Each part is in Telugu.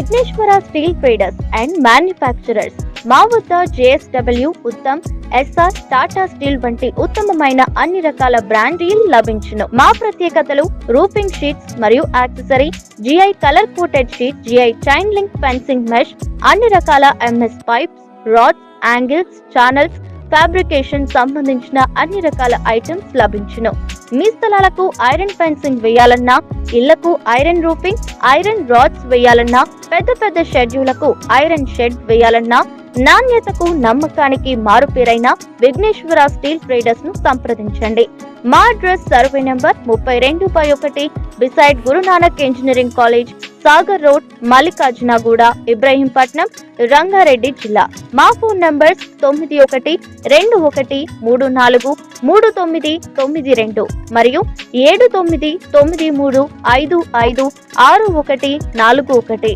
Vighneshwara steel traders and manufacturers. మా వద్ద JSW Uttam SR Tata steel వంటి ఉత్తమమైన అన్ని రకాల బ్రాండీలు లభించును. మా ప్రత్యేకతలు రూపింగ్ షీట్స్ మరియు accessory GI colour coated sheet GI chain link fencing mesh అన్ని రకాల MS pipes rods angles channels fabrication సంబంధించిన అన్ని రకాల ఐటమ్స్ లభించును. మీ స్థలాలకు ఐరన్ ఫెన్సింగ్ వేయాలన్నా ఇళ్ళకు ఐరన్ రూఫింగ్ ఐరన్ రాడ్స్ వేయాలన్నా పెద్ద పెద్ద షెడ్యూలకు ఐరన్ షెడ్ వేయాలన్నా నాణ్యతకు నమ్మకానికి మారుపేరైన విఘ్నేశ్వర స్టీల్ ట్రేడర్స్ను సంప్రదించండి. మా అడ్రస్ సర్వే నెంబర్ ముప్పై రెండు బై ఒకటి beside Guru Nanak engineering college Sagar road Mallikarjunaguda Ibrahimpatnam Rangareddy జిల్లా. మా ఫోన్ నంబర్ తొమ్మిది ఒకటి రెండు ఒకటి మూడు నాలుగు మూడు తొమ్మిది తొమ్మిది రెండు మరియు ఏడు తొమ్మిది తొమ్మిది మూడు ఐదు ఐదు ఆరు ఒకటి నాలుగు ఒకటి.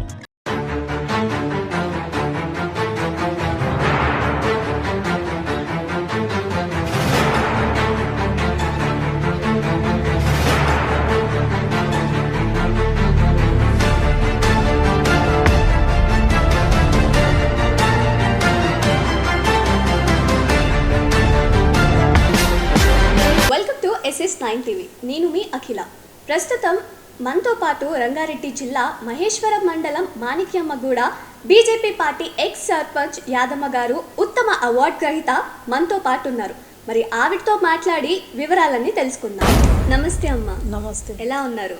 నైన్ టీవీ నేను మీ అఖిల. ప్రస్తుతం మనతో పాటు రంగారెడ్డి జిల్లా మహేశ్వరం మండలం Manikyammaguda BJP party ex sarpanch Yadamma గారు ఉత్తమ అవార్డు గ్రహీత మనతో పాటు ఉన్నారు. మరి ఆవిడతో మాట్లాడి వివరాలన్నీ తెలుసుకుందాం. నమస్తే అమ్మ. నమస్తే. ఎలా ఉన్నారు?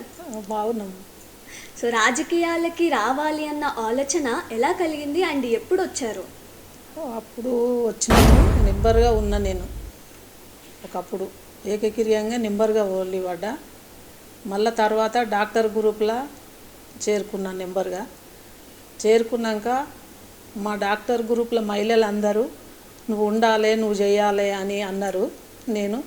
బాగున్నాం. సో రాజకీయాలకి రావాలి అన్న ఆలోచన ఎలా కలిగింది అండ్ ఎప్పుడు వచ్చారు? అప్పుడు వచ్చినాను. నింబర్గా ఉన్నా నేను. ఒకప్పుడు. ఏకకిరియంగా నింబర్గా ఓన్లీ పడ్డా మళ్ళా తర్వాత డాక్టర్ గ్రూప్లో చేరుకున్నాను నెంబర్గా. చేరుకున్నాక మా డాక్టర్ గ్రూప్లో మహిళలు అందరూ నువ్వు ఉండాలి నువ్వు చేయాలి అని అన్నారు. నేను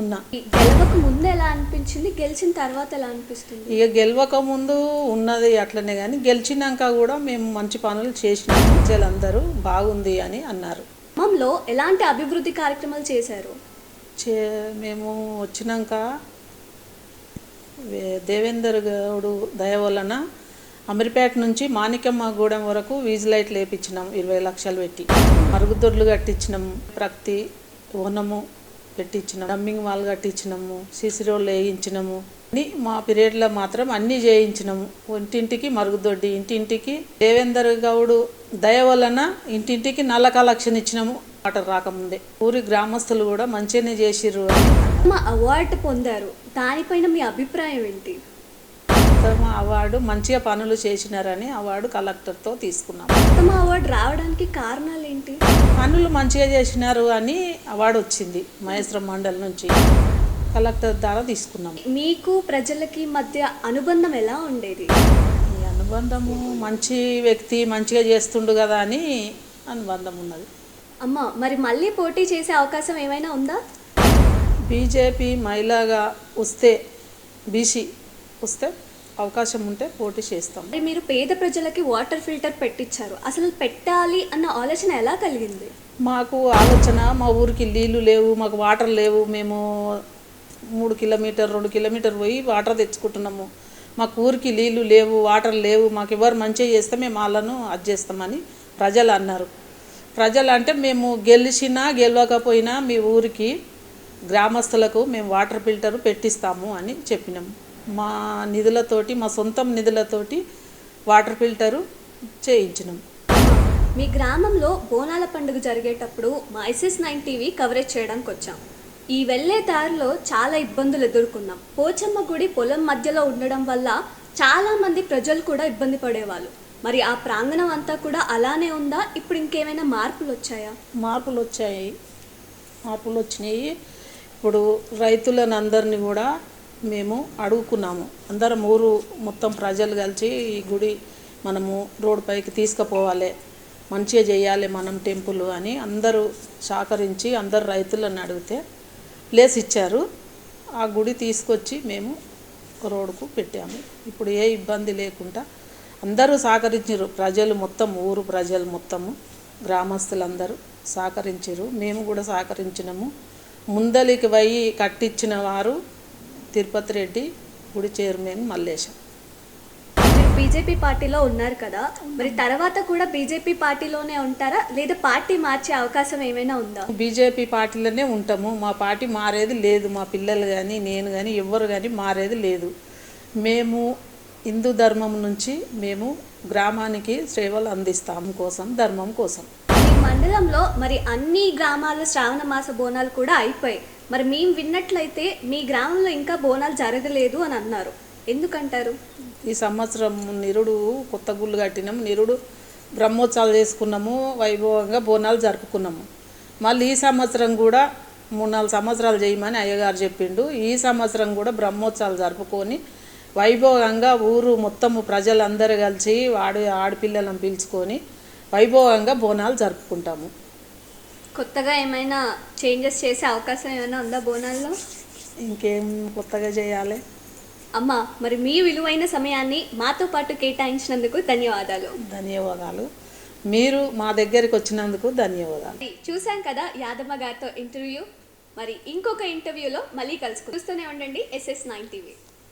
ఉన్నా. గెలవక ముందు ఎలా అనిపించింది? గెలిచిన తర్వాత ఎలా అనిపిస్తుంది? ఇక గెలవక ముందు ఉన్నది అట్లనే కానీ గెలిచినాక కూడా మేము మంచి పనులు చేసినాం. ప్రజలందరూ బాగుంది అని అన్నారు. ఖమ్మంలో ఎలాంటి అభివృద్ధి కార్యక్రమాలు చేశారు? చే మేము వచ్చినాక దేవేందర్ గౌడు దయ వలన అమీర్పేట నుంచి మాణిక్యమ్మగూడెం వరకు వీజ్ లైట్లు వేయించినాం ఇరవై లక్షలు పెట్టి. మరుగుదొడ్లు కట్టించినాం ప్రక్తి ఓనము పెట్టించినాం డమ్మింగ్ వాల్ కట్టించినాము సిసి రోడ్లు వేయించినాము. అన్ని మా పీరియడ్లో మాత్రం అన్నీ చేయించినాము. ఇంటింటికి మరుగుదొడ్డి ఇంటింటికి దేవేందర్ గౌడు దయ వలన ఇంటింటికి నల్ల కలెక్షన్ ఇచ్చినాము వాటర్ రాకముందే. ఊరి గ్రామస్తులు కూడా మంచిగానే చేసిర్రు. ఉత్తమ అవార్డు పొందారు. దానిపైన మీ అభిప్రాయం ఏంటి? ఉత్తమ అవార్డు మంచిగా పనులు చేసినారని అవార్డు కలెక్టర్తో తీసుకున్నాం. ఉత్తమ అవార్డు రావడానికి కారణాలు ఏంటి? పనులు మంచిగా చేసినారు అని అవార్డు వచ్చింది మహేశ్వరం మండలి నుంచి. కలెక్టర్ ద్వారా తీసుకున్నాం. మీకు ప్రజలకి మధ్య అనుబంధం ఎలా ఉండేది? అనుబంధము మంచి వ్యక్తి మంచిగా చేస్తుండు కదా అని అనుబంధం ఉన్నది. అమ్మ మరి మళ్ళీ పోటీ చేసే అవకాశం ఏమైనా ఉందా? బీజేపీ మహిళగా వస్తే బీసీ వస్తే అవకాశం ఉంటే పోటీ చేస్తాం. మరి మీరు పేద ప్రజలకి వాటర్ ఫిల్టర్ పెట్టించారు అసలు పెట్టాలి అన్న ఆలోచన ఎలా కలిగింది? మాకు ఆలోచన మా ఊరికి నీళ్ళు లేవు మాకు వాటర్ లేవు. మేము మూడు కిలోమీటర్ రెండు కిలోమీటర్ పోయి వాటర్ తెచ్చుకుంటున్నాము. మాకు ఊరికి నీళ్ళు లేవు వాటర్ లేవు. మాకు ఎవరు మంచిగా చేస్తే మేము వాళ్ళను అది చేస్తామని ప్రజలు అన్నారు. ప్రజలు అంటే మేము గెలిచినా గెలవకపోయినా మీ ఊరికి గ్రామస్తులకు మేము వాటర్ ఫిల్టర్ పెట్టిస్తాము అని చెప్పినాం. మా నిధులతోటి మా సొంతం నిధులతోటి వాటర్ ఫిల్టరు చేయించినాం. మీ గ్రామంలో బోనాల పండుగ జరిగేటప్పుడు మా ఐసిస్ నైన్ టీవీ కవరేజ్ చేయడానికి వచ్చాం. ఈ వెళ్ళే దారిలో చాలా ఇబ్బందులు ఎదుర్కొన్నాం. పోచమ్మ గుడి పొలం మధ్యలో ఉండడం వల్ల చాలా మంది ప్రజలు కూడా ఇబ్బంది పడేవాళ్ళు. మరి ఆ ప్రాంగణం అంతా కూడా అలానే ఉందా? ఇప్పుడు ఇంకేమైనా మార్పులు వచ్చాయా? మార్పులు వచ్చాయి. మార్పులు వచ్చినాయి. ఇప్పుడు రైతులను అందరినీ కూడా మేము అడుగుకున్నాము. అందరం ఊరు మొత్తం ప్రజలు కలిసి ఈ గుడి మనము రోడ్ పైకి తీసుకుపోవాలి. మంచిగా చేయాలి మనం టెంపుల్ అని అందరూ సహకరించి అందరు రైతులను అడిగితే ప్లేస్ ఇచ్చారు. ఆ గుడి తీసుకొచ్చి మేము రోడ్డుకు పెట్టాము. ఇప్పుడు ఏ ఇబ్బంది లేకుండా అందరూ సహకరించారు ప్రజలు మొత్తం ఊరు ప్రజలు మొత్తము. గ్రామస్తులందరూ సహకరించారు మేము కూడా సహకరించినాము. ముందలికి పోయి కట్టించిన వారు తిరుపతి రెడ్డి గుడి చైర్మన్ మల్లేశం. బీజేపీ పార్టీలో ఉన్నారు కదా. మరి తర్వాత కూడా బీజేపీ పార్టీలోనే ఉంటారా? లేదా పార్టీ మార్చే అవకాశం ఏమైనా ఉందా? బీజేపీ పార్టీలోనే ఉంటాము. మా పార్టీ మారేది లేదు. మా పిల్లలు కానీ నేను కానీ ఎవ్వరు కానీ మారేది లేదు. మేము హిందూ ధర్మం నుంచి మేము గ్రామానికి సేవలు అందిస్తాము కోసం ధర్మం కోసం. ఈ మండలంలో మరి అన్ని గ్రామాల్లో శ్రావణ మాస బోనాలు కూడా అయిపోయాయి. మరి మేము విన్నట్లయితే మీ గ్రామంలో ఇంకా బోనాలు జరగలేదు అని అన్నారు. ఎందుకంటారు? ఈ సంవత్సరం నిరుడు కొత్త గుళ్ళు కట్టినాము నిరుడు బ్రహ్మోత్సవాలు చేసుకున్నాము వైభవంగా బోనాలు జరుపుకున్నాము. మళ్ళీ ఈ సంవత్సరం కూడా మూడు నాలుగు సంవత్సరాలు చేయమని అయ్యగారు చెప్పిండు. ఈ సంవత్సరం కూడా బ్రహ్మోత్సవాలు జరుపుకొని వైభవంగా ఊరు మొత్తము ప్రజలందరూ కలిసి ఆడి ఆడపిల్లలను పిలుచుకొని వైభవంగా బోనాలు జరుపుకుంటాము. కొత్తగా ఏమైనా చేంజెస్ చేసే అవకాశం ఏమైనా ఉందా బోనాల్లో? ఇంకేం కొత్తగా చేయాలి? అమ్మా మరి మీ విలువైన సమయాన్ని మాతో పాటు కేటాయించినందుకు ధన్యవాదాలు. ధన్యవాదాలు. మీరు మా దగ్గరికి వచ్చినందుకు ధన్యవాదాలు. చూసాం కదా యాదమ్మ గారితో ఇంటర్వ్యూ. మరి ఇంకొక ఇంటర్వ్యూలో మళ్ళీ కలుసుకు చూస్తూనే ఉండండి ఎస్ఎస్ నైన్ టీవీ.